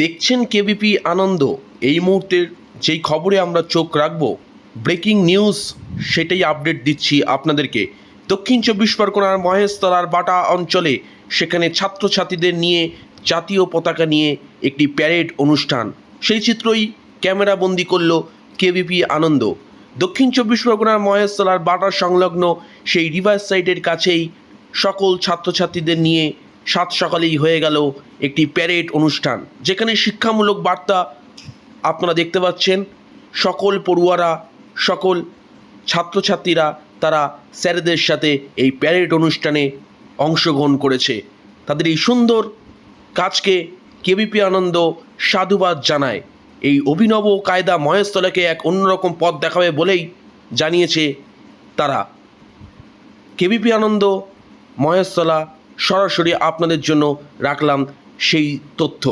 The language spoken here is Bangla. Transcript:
দেখছেন কেবিপি আনন্দ। এই মুহূর্তের যেই খবরে আমরা চোখ রাখব, ব্রেকিং নিউজ, সেটাই আপডেট দিচ্ছি আপনাদেরকে। দক্ষিণ চব্বিশ পরগনার মহেশতলার বাটা অঞ্চলে সেখানে ছাত্রছাত্রীদের নিয়ে জাতীয় পতাকা নিয়ে একটি প্যারেড অনুষ্ঠান। সেই চিত্রই ক্যামেরা বন্দি করল কেবিপি আনন্দ। দক্ষিণ চব্বিশ পরগনার মহেশতলার বাটা সংলগ্ন সেই রিভার সাইডের কাছেই সকল ছাত্রছাত্রীদের নিয়ে সাত সকালেই হয়ে গেল একটি প্যারেড অনুষ্ঠান। যেখানে শিক্ষামূলক বার্তা আপনারা দেখতে পাচ্ছেন। সকল পড়ুয়ারা, সকল ছাত্রছাত্রীরা তারা স্যারেদের সাথে এই প্যারেড অনুষ্ঠানে অংশগ্রহণ করেছে। তাদের এই সুন্দর কাজকে কেবিপি আনন্দ সাধুবাদ জানায়। এই অভিনব কায়দা মহেশতলাকে এক অন্যরকম পথ দেখাবে বলেই জানিয়েছে তারা। কেবিপি আনন্দ মহেশতলা সরাসরি আপনাদের জন্য রাখলাম সেই তথ্য।